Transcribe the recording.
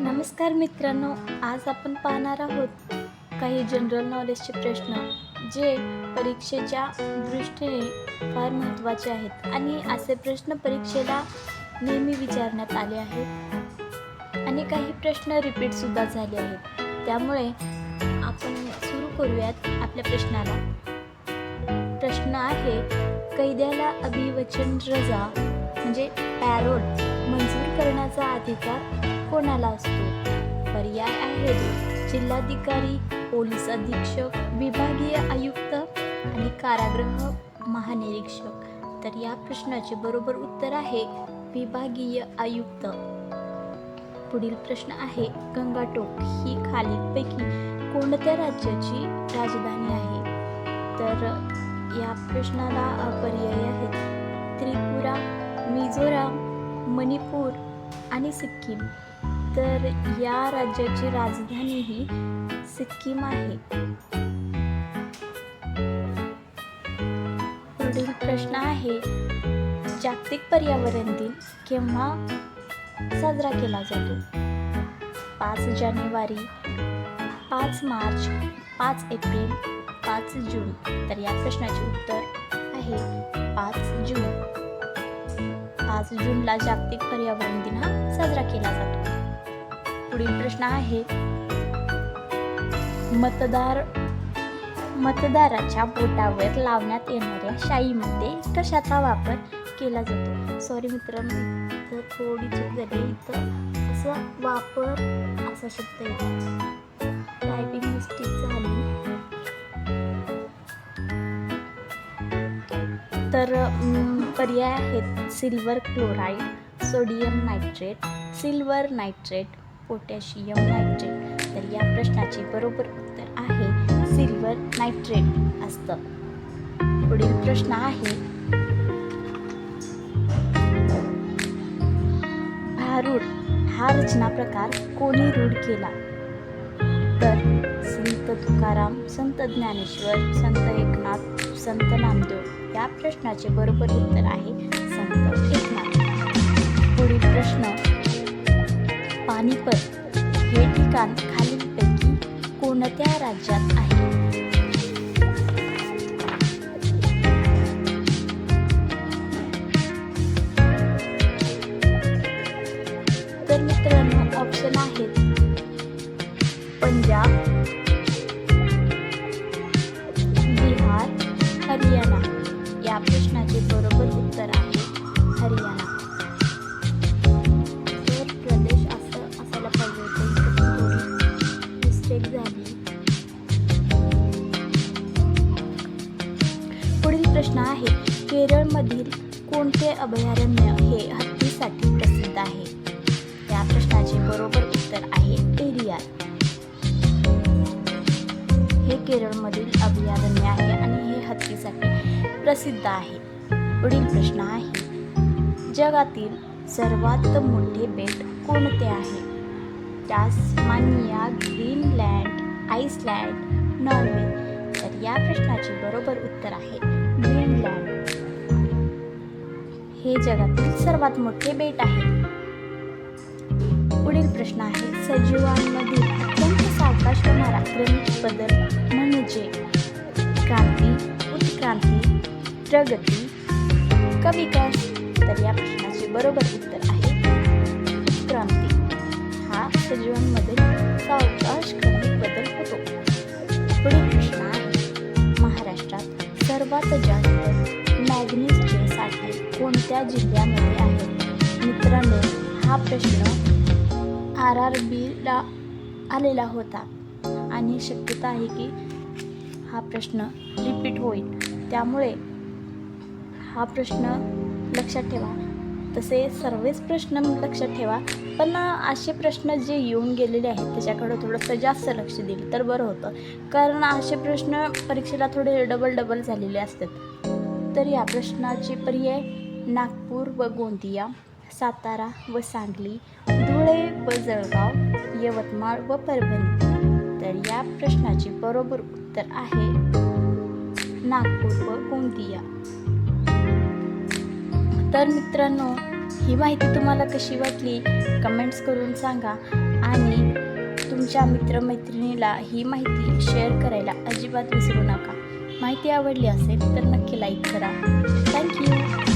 नमस्कार मित्रांनो आज आपण पाहणार आहोत काही जनरल नॉलेजचे प्रश्न जे परीक्षेच्या दृष्टीने फार महत्त्वाचे आहेत. आणि असे प्रश्न परीक्षेला नेहमी विचारण्यात आले आहेत. आणि काही प्रश्न रिपीटसुद्धा झाले आहेत. त्यामुळे आपण सुरू करूयात आपल्या प्रश्नाला. प्रश्न आहे कैद्याला अभिवचन रजा म्हणजे पॅरोल मंजूर करण्याचा अधिकार कोणाला असतो? पर्याय आहेत जिल्हाधिकारी पोलीस अधीक्षक विभागीय आयुक्त आणि कारागृह महानिरीक्षक. तर या प्रश्नाचे बरोबर उत्तर आहे विभागीय आयुक्त. पुढील प्रश्न आहे गंगाटोक ही खालीलपैकी कोणत्या राज्याची राजधानी आहे? तर या प्रश्नाला पर्याय आहेत. त्रिपुरा मिझोराम मणिपूर आणि सिक्कीम. तर या राज्याची राजधानी ही सिक्कीम आहे. पुढील प्रश्न आहे जागतिक पर्यावरण दिन केव्हा साजरा केला जातो? पाच जानेवारी पाच मार्च पाच एप्रिल पाच जून. तर या प्रश्नाचे उत्तर आहे पाच जून. पाच जूनला जागतिक पर्यावरण दिन हा साजरा केला जातो. पुढील प्रश्न आहे. मतदार मतदाराच्या बोटावर लावण्यात येणाऱ्या शाईमध्ये कशाचा वापर केला जातो? सॉरी मित्रांनो इथं थोडी चूक झाली. इथं असं वापर असा शब्द येतो टायपिंग मिस्टेक झाली. तर पर्याय आहेत. Silver chloride sodium nitrate silver nitrate potassium nitrate. तर या प्रश्नाचे बरोबर उत्तर आहे सिल्वर नायट्रेट असतं. पुढील प्रश्न आहे भारूड हा रचना प्रकार कोणी रूढ केला? तर संत तुकाराम संत ज्ञानेश्वर संत एकनाथ संत नामदेव या प्रश्नाचे बरोबर उत्तर आहे ठिकाण खालीलपैकी कोणत्या राज्यात आहे? तर मित्रांनो ऑप्शन आहेत. पंजाब प्रश्न आहे केरळमधील कोणते अभयारण्य हे हत्तीसाठी प्रसिद्ध आहे? या प्रश्नाचे बरोबर उत्तर आहे पेरियार हे केरळमधील अभयारण्य आहे आणि हे हत्तीसाठी प्रसिद्ध आहे. पुढील प्रश्न आहे जगातील सर्वात मोठे बेट कोणते आहे? Tasmania Greenland Iceland Norway. तर या प्रश्नाचे बरोबर उत्तर आहे ग्रीनलँड हे जगातील सर्वात मोठे बेट आहे. पुढील प्रश्न आहे सजीवांमधील अत्यंत सावकाश होणारा क्रमिक बदल म्हणजे क्रांती उत्क्रांती प्रगती. का विकास तर या प्रश्नाचे बरोबर उत्तर आहे उत्क्रांती. हा सजीवांमधील सावकाश कोणत्या जिल्ह्यामध्ये आहे. मित्रांनो हा प्रश्न आर आर बीला आलेला होता आणि शक्यता आहे की हा प्रश्न रिपीट होईल. त्यामुळे हा प्रश्न लक्षात ठेवा. तसे सर्वच प्रश्न लक्षात ठेवा पण असे प्रश्न जे येऊन गेलेले आहेत त्याच्याकडं थोडंसं जास्त लक्ष दिलं तर बरं होतं. कारण असे प्रश्न परीक्षेला थोडे डबल डबल झालेले असतात. तर या प्रश्नाचे पर्याय नागपूर व गोंदिया सातारा व सांगली धुळे व जळगाव यवतमाळ व परभणी. तर या प्रश्नाचे बरोबर उत्तर आहे नागपूर व गोंदिया. तर मित्रांनो ही माहिती तुम्हाला कशी वाटली? कमेंट्स करून सांगा आणि तुमच्या मित्रमैत्रिणीला ही माहिती शेअर करायला अजिबात विसरू नका. माहिती आवडली असेल तर नक्की लाईक करा. थँक्यू